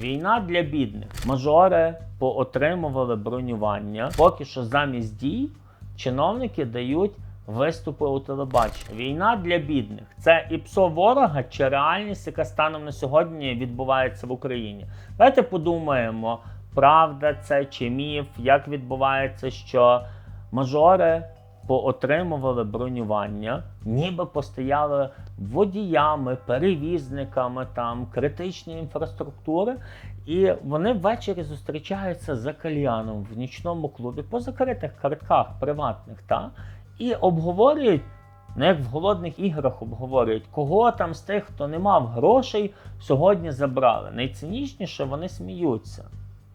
Війна для бідних. Мажори поотримували бронювання. Поки що замість дій чиновники дають виступи у телебаченні. Війна для бідних це і псо ворога чи реальність, яка станом на сьогодні відбувається в Україні. Давайте подумаємо, правда це чи міф, як відбувається, що мажори поотримували бронювання, ніби постояли водіями, перевізниками там критичної інфраструктури, і вони ввечері зустрічаються за кальяном в нічному клубі по закритих картках приватних, та і обговорюють. Ну, як в голодних іграх обговорюють, кого там з тих, хто не мав грошей, сьогодні забрали. Найцинічніше вони сміються.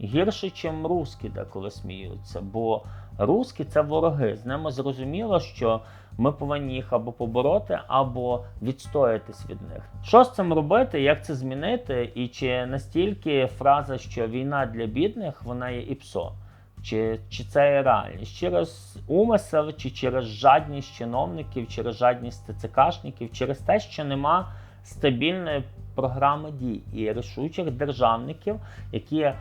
Гірше, чим русські деколи сміються, бо русські це вороги. З ними зрозуміло, що ми повинні їх або побороти, або відстоятись від них. Що з цим робити, як це змінити, і чи настільки фраза, що війна для бідних, вона є і псо? Чи, чи це є реальність? Через умисел, чи через жадність чиновників, через жадність ТЦКшників, через те, що нема стабільної програми дій і рішучих державників, які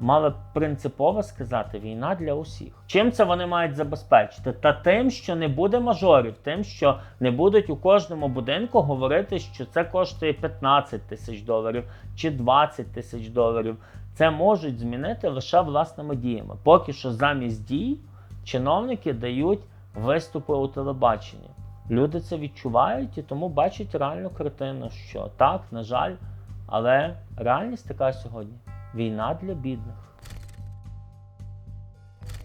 мали б принципово сказати війна для усіх. Чим це вони мають забезпечити? Та тим, що не буде мажорів, тим, що не будуть у кожному будинку говорити, що це коштує 15 тисяч доларів чи 20 тисяч доларів. Це можуть змінити лише власними діями. Поки що замість дій чиновники дають виступи у телебаченні. Люди це відчувають і тому бачать реальну картину, що так, на жаль, але реальність така сьогодні. Війна для бідних.